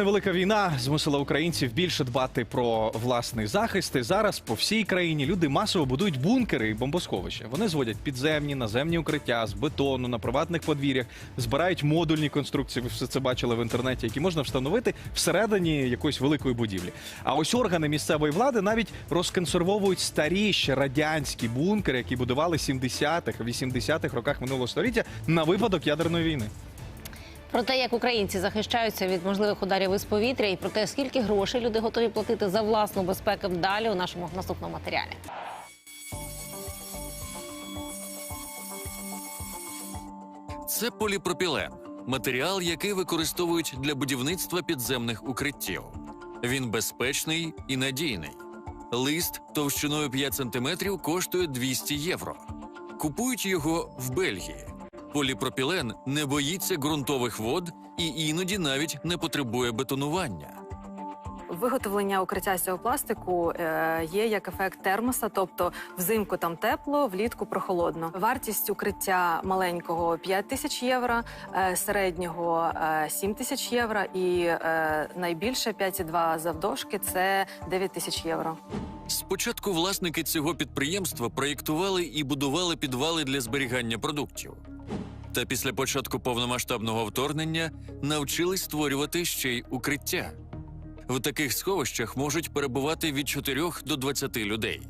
Невелика війна змусила українців більше дбати про власний захист. І зараз по всій країні люди масово будують бункери і бомбосховища. Вони зводять підземні, наземні укриття з бетону на приватних подвір'ях, збирають модульні конструкції. Ви все це бачили в інтернеті, які можна встановити всередині якоїсь великої будівлі. А ось органи місцевої влади навіть розконсервовують старі ще радянські бункери, які будували 70-х, 80-х роках минулого століття на випадок ядерної війни. Про те, як українці захищаються від можливих ударів із повітря, і про те, скільки грошей люди готові платити за власну безпеку далі у нашому наступному матеріалі. Це поліпропілен матеріал, який використовують для будівництва підземних укриттів. Він безпечний і надійний. Лист товщиною 5 см коштує 200 євро. Купують його в Бельгії. Поліпропілен не боїться ґрунтових вод і іноді навіть не потребує бетонування. Виготовлення укриття з цього пластику е, є як ефект термоса, тобто взимку там тепло, влітку прохолодно. Вартість укриття маленького 5 тисяч євро, е, середнього е, 7 тисяч євро і е, найбільше 5,2 завдовжки це 9 тисяч євро. Спочатку власники цього підприємства проєктували і будували підвали для зберігання продуктів. Та після початку повномасштабного вторгнення навчились створювати ще й укриття. В таких сховищах можуть перебувати від 4 до 20 людей.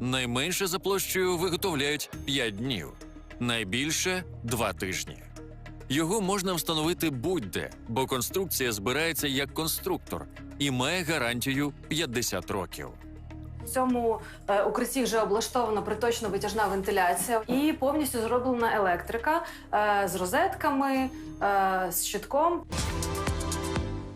Найменше за площею виготовляють 5 днів, найбільше 2 тижні. Його можна встановити будь-де, бо конструкція збирається як конструктор і має гарантію 50 років. В цьому е, укритті вже облаштована приточно витяжна вентиляція і повністю зроблена електрика е, з розетками, е, з щитком.